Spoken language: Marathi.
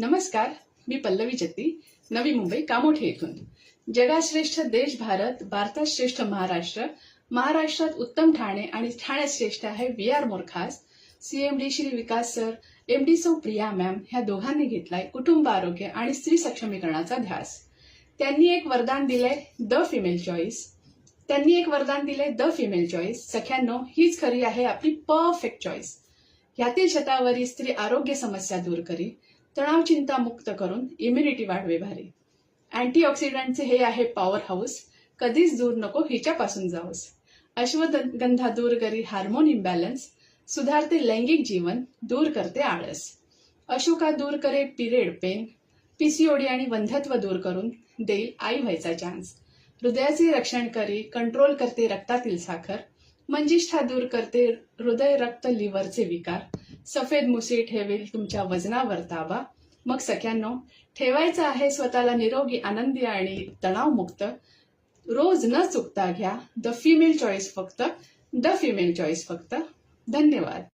नमस्कार मी पल्लवी जती नवी मुंबई कामोठे येथून. जगात श्रेष्ठ देश भारत भारतात श्रेष्ठ महाराष्ट्र महाराष्ट्रात उत्तम ठाणे आणि ठाण्यात श्रेष्ठ आहे V R मोरखास. CMD Shri Vikas sir M D सौ प्रिया मॅम ह्या दोघांनी घेतलाय कुटुंब आरोग्य आणि स्त्री सक्षमीकरणाचा ध्यास. त्यांनी एक वरदान दिलंय द फिमेल चॉईस. त्यांनी एक वरदान दिलंय द फिमेल चॉईस. सख्यांनो हीच खरी आहे आपली परफेक्ट चॉईस. ह्यातील शतावरी स्त्री आरोग्य समस्या दूर करी. तणाव चिंता मुक्त करून इम्युनिटी वाढवे भारी. अँटीऑक्सिडंटचे हे आहे पॉवर हाऊस कधीच दूर नको हिच्यापासून जाऊस अश्वगंधा दूर करी हार्मोन इम्बॅलन्स सुधारते लैंगिक जीवन दूर करते आळस. अशोका दूर करे पिरियड पेन पीसीओडी आणि वंध्यत्व दूर करून देईल आई व्हायचा चान्स हृदयाचे रक्षण करी कंट्रोल करते रक्तातील साखर. मंजिष्ठा दूर करते हृदय रक्त लिव्हरचे विकार. सफेद मुसी ठेवेल तुमच्या वजनावर ताबा. मग सख्यांनो ठेवायचं आहे स्वतःला निरोगी आनंदी आणि तणावमुक्त. रोज न चुकता घ्या. द फिमेल चॉईस फक्त. द फिमेल चॉईस फक्त. धन्यवाद.